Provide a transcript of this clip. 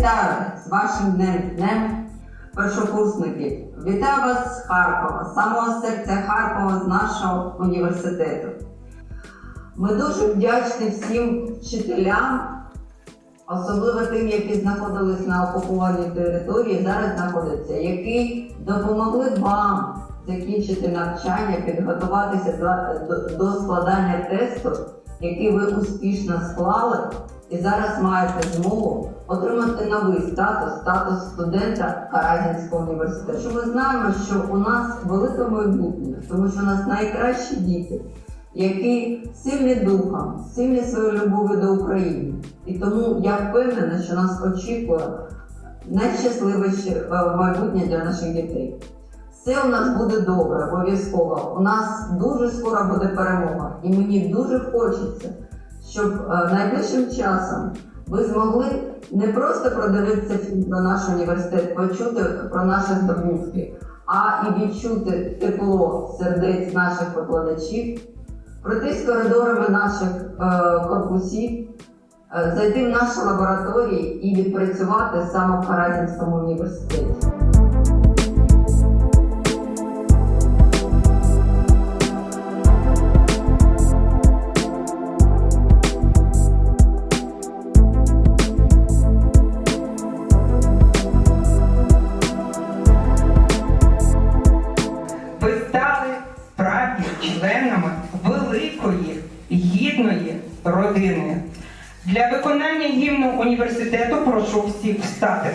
вашим днем, днем першокурсники. Вітаю вас з Харкова, з самого серця Харкова, з нашого університету. Ми дуже вдячні всім вчителям, особливо тим, які знаходились на окупованій території, зараз знаходяться, які допомогли вам закінчити навчання, підготуватися до складання тесту, який ви успішно склали, і зараз маєте змогу отримати новий статус, статус студента Каразінського університету. Що ми знаємо, що у нас велике майбутнє, тому що у нас найкращі діти, які сильні духом, сильні своєю любов'ю до України. І тому я впевнена, що нас очікує найщасливіше е, майбутнє для наших дітей. Все у нас буде добре, обов'язково. У нас дуже скоро буде перемога, і мені дуже хочеться, щоб е, найближчим часом ви змогли не просто продивитися фільм про наш університет, почути про наші здобутки, а і відчути тепло сердець наших викладачів, пройтись коридорами наших е, корпусів, е, зайти в наші лабораторії і відпрацювати саме в Каразінському університеті. Гідної родини. Для виконання гімну університету прошу всіх встати.